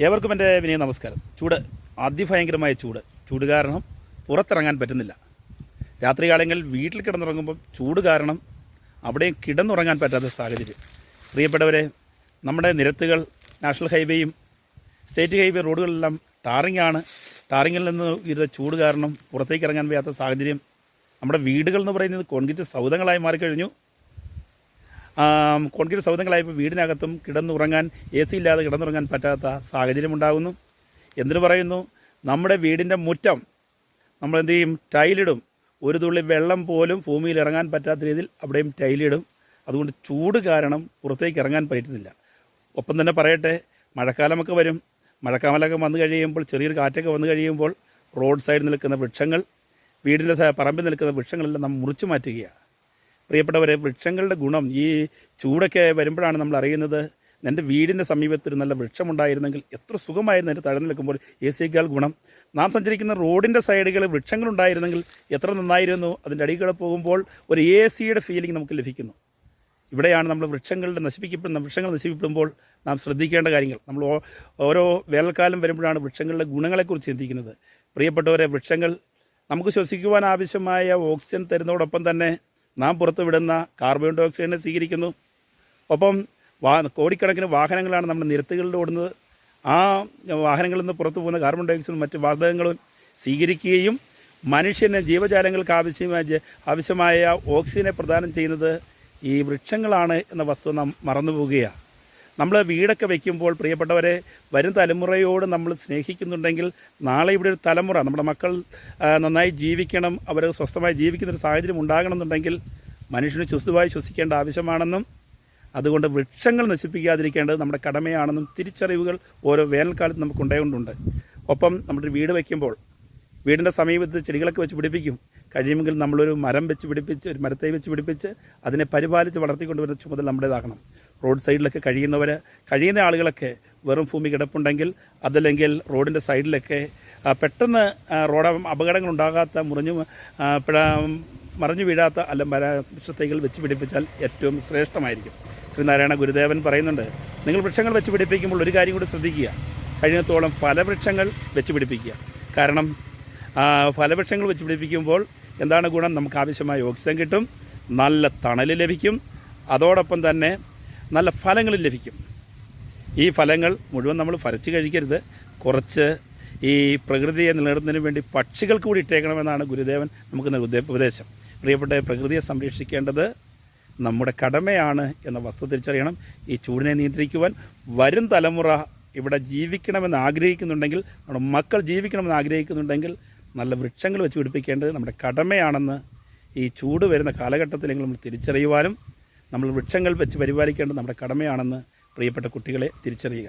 ഏവർക്കും എന്റെ വിനയ നമസ്കാരം. ചൂട് അതിഭയങ്കരമായ ചൂട്. ചൂട് കാരണം പുറത്തിറങ്ങാൻ പറ്റുന്നില്ല. രാത്രികാലങ്ങളിൽ വീട്ടിൽ കിടന്നുറങ്ങുമ്പോൾ ചൂട് കാരണം അവിടെയും കിടന്നുറങ്ങാൻ പറ്റാത്ത സാഹചര്യം. പ്രിയപ്പെട്ടവരെ നമ്മുടെ നിരത്തുകൾ നാഷണൽ ഹൈവേയും സ്റ്റേറ്റ് ഹൈവേ റോഡുകളെല്ലാം ടാറിങ്ങാണ്. ടാറിങ്ങിൽ നിന്ന് ഇത് ചൂട് കാരണം പുറത്തേക്ക് ഇറങ്ങാൻ വയ്യാത്ത സാഹചര്യം നമ്മുടെ വീടുകൾ എന്ന് പറയുന്നത് കോൺക്രീറ്റ് സൗധങ്ങളായി മാറിക്കഴിഞ്ഞു. കോൺക്രീറ്റ് സൗധങ്ങളായപ്പോൾ വീടിനകത്തും കിടന്നുറങ്ങാൻ എ സി ഇല്ലാതെ കിടന്നുറങ്ങാൻ പറ്റാത്ത സാഹചര്യം ഉണ്ടാകുന്നു എന്തിനു പറയുന്നു? നമ്മുടെ വീടിന്റെ മുറ്റം നമ്മൾ എന്ത് ചെയ്യും? ടൈലിടും ഒരു തുള്ളി വെള്ളം പോലും ഭൂമിയിൽ ഇറങ്ങാൻ പറ്റാത്ത രീതിയിൽ അവിടെയും ടൈലിടും അതുകൊണ്ട് ചൂട് കാരണം പുറത്തേക്ക് ഇറങ്ങാൻ പറ്റുന്നില്ല ഒപ്പം തന്നെ പറയട്ടെ മഴക്കാലമൊക്കെ വരും. മഴക്കാലമൊക്കെ വന്നു കഴിയുമ്പോൾ ചെറിയൊരു കാറ്റൊക്കെ വന്നു കഴിയുമ്പോൾ റോഡ് സൈഡിൽ നിൽക്കുന്ന വൃക്ഷങ്ങൾ വീടിന്റെ പറമ്പിൽ നിൽക്കുന്ന വൃക്ഷങ്ങളെല്ലാം നാം മുറിച്ചു മാറ്റുകയാണ്. പ്രിയപ്പെട്ടവരെ വൃക്ഷങ്ങളുടെ ഗുണം ഈ ചൂടൊക്കെ വരുമ്പോഴാണ് നമ്മൾ അറിയുന്നത്. എന്റെ വീടിന്റെ സമീപത്ത് ഒരു നല്ല വൃക്ഷമുണ്ടായിരുന്നെങ്കിൽ എത്ര സുഖമായിരുന്നു എന്റെ തഴഞ്ഞു നിൽക്കുമ്പോൾ. എ സിയേക്കാൾ ഗുണം. നാം സഞ്ചരിക്കുന്ന റോഡിന്റെ സൈഡുകളിൽ വൃക്ഷങ്ങളുണ്ടായിരുന്നെങ്കിൽ എത്ര നന്നായിരുന്നു. അതിന്റെ അടികൾ പോകുമ്പോൾ ഒരു എ സിയുടെ ഫീലിംഗ് നമുക്ക് ലഭിക്കുന്നു. ഇവിടെയാണ് നമ്മൾ വൃക്ഷങ്ങളുടെ നശിപ്പിക്കപ്പെടുന്ന വൃക്ഷങ്ങൾ നശിപ്പിക്കപ്പെടുമ്പോൾ നാം ശ്രദ്ധിക്കേണ്ട കാര്യങ്ങൾ. നമ്മൾ ഓരോ വേനൽക്കാലം വരുമ്പോഴാണ് വൃക്ഷങ്ങളുടെ ഗുണങ്ങളെക്കുറിച്ച് ചിന്തിക്കുന്നത്. പ്രിയപ്പെട്ടവരെ വൃക്ഷങ്ങൾ നമുക്ക് ശ്വസിക്കുവാൻ ആവശ്യമായ ഓക്സിജൻ തരുന്നതോടൊപ്പം തന്നെ നാം പുറത്തുവിടുന്ന കാർബൺ ഡൈ ഓക്സൈഡിനെ സ്വീകരിക്കുന്നു. ഒപ്പം വാ കോടിക്കണക്കിന് വാഹനങ്ങളാണ് നമ്മുടെ നിരത്തുകളിൽ ഓടുന്നത്. ആ വാഹനങ്ങളിൽ നിന്ന് പുറത്തു പോകുന്ന കാർബൺ ഡൈ ഓക്സൈഡും മറ്റ് വാതകങ്ങളും സ്വീകരിക്കുകയും മനുഷ്യന് ജീവജാലങ്ങൾക്ക് ആവശ്യമായ ആവശ്യമായ ഓക്സിജനെ പ്രദാനം ചെയ്യുന്നത് ഈ വൃക്ഷങ്ങളാണ് എന്ന വസ്തു നാം മറന്നു പോവുകയാണ് നമ്മൾ വീടൊക്കെ വയ്ക്കുമ്പോൾ പ്രിയപ്പെട്ടവരെ വരും തലമുറയോട് നമ്മൾ സ്നേഹിക്കുന്നുണ്ടെങ്കിൽ നാളെ ഇവിടെ ഒരു തലമുറ നമ്മുടെ മക്കൾ നന്നായി ജീവിക്കണം അവർ സ്വസ്ഥമായി ജീവിക്കുന്ന ഒരു സാഹചര്യം ഉണ്ടാകണമെന്നുണ്ടെങ്കിൽ മനുഷ്യന് ചുസ്തുവായി ശ്വസിക്കേണ്ട ആവശ്യമാണെന്നും അതുകൊണ്ട് വൃക്ഷങ്ങൾ നശിപ്പിക്കാതിരിക്കേണ്ടത് നമ്മുടെ കടമയാണെന്നും തിരിച്ചറിവുകൾ ഓരോ വേനൽക്കാലത്ത് നമുക്ക് ഉണ്ടായതുകൊണ്ടുണ്ട് ഒപ്പം നമ്മുടെ വീട് വയ്ക്കുമ്പോൾ വീടിന്റെ സമീപത്ത് ചെടികളൊക്കെ വെച്ച് പിടിപ്പിക്കും. കഴിയുമെങ്കിൽ നമ്മളൊരു മരം വെച്ച് പിടിപ്പിച്ച് ഒരു മരത്തെ വെച്ച് പിടിപ്പിച്ച് അതിനെ പരിപാലിച്ച് വളർത്തിക്കൊണ്ടുവരുന്ന ചുമതല നമ്മുടേതാകണം. റോഡ് സൈഡിലൊക്കെ കഴിയുന്നവർ കഴിയുന്ന ആളുകളൊക്കെ വെറും ഭൂമി കിടപ്പുണ്ടെങ്കിൽ അതല്ലെങ്കിൽ റോഡിന്റെ സൈഡിലൊക്കെ പെട്ടെന്ന് റോഡ് അപകടങ്ങൾ ഉണ്ടാകാത്ത മുറിഞ്ഞു മറിഞ്ഞു വീഴാത്ത അല്ല വൃക്ഷത്തൈകൾ വെച്ച് പിടിപ്പിച്ചാൽ ഏറ്റവും ശ്രേഷ്ഠമായിരിക്കും. ശ്രീനാരായണ ഗുരുദേവൻ പറയുന്നുണ്ട് നിങ്ങൾ വൃക്ഷങ്ങൾ വെച്ച് പിടിപ്പിക്കുമ്പോൾ ഒരു കാര്യം കൂടി ശ്രദ്ധിക്കുക. കഴിയുന്നത്തോളം ഫലവൃക്ഷങ്ങൾ വെച്ച് പിടിപ്പിക്കുക. കാരണം ഫലവൃക്ഷങ്ങൾ വെച്ച് പിടിപ്പിക്കുമ്പോൾ എന്താണ് ഗുണം? നമുക്ക് ആവശ്യമായ ഓക്സിജൻ കിട്ടും നല്ല തണൽ ലഭിക്കും. അതോടൊപ്പം തന്നെ നല്ല ഫലങ്ങൾ ലഭിക്കും. ഈ ഫലങ്ങൾ മുഴുവൻ നമ്മൾ ഫരച്ച് കഴിക്കരുത്. കുറച്ച് ഈ പ്രകൃതിയെ നിലനിർത്തുന്നതിന് വേണ്ടി പക്ഷികൾക്ക് കൂടി ഇട്ടേക്കണമെന്നാണ് ഗുരുദേവൻ നമുക്ക് ഉപദേശം. പ്രിയപ്പെട്ട പ്രകൃതിയെ സംരക്ഷിക്കേണ്ടത് നമ്മുടെ കടമയാണ് എന്ന വസ്തു തിരിച്ചറിയണം. ഈ ചൂടിനെ നിയന്ത്രിക്കുവാൻ വരും തലമുറ ഇവിടെ ജീവിക്കണമെന്ന് ആഗ്രഹിക്കുന്നുണ്ടെങ്കിൽ നമ്മുടെ മക്കൾ ജീവിക്കണമെന്ന് ആഗ്രഹിക്കുന്നുണ്ടെങ്കിൽ നല്ല വൃക്ഷങ്ങൾ വെച്ച് പിടിപ്പിക്കേണ്ടത് നമ്മുടെ കടമയാണെന്ന് ഈ ചൂട് വരുന്ന കാലഘട്ടത്തിലെങ്കിലും നമ്മൾ തിരിച്ചറിയുവാനും നമ്മൾ വൃക്ഷങ്ങൾ വെച്ച് പരിപാലിക്കേണ്ടത് നമ്മുടെ കടമയാണെന്ന് പ്രിയപ്പെട്ട കുട്ടികളെ തിരിച്ചറിയുക.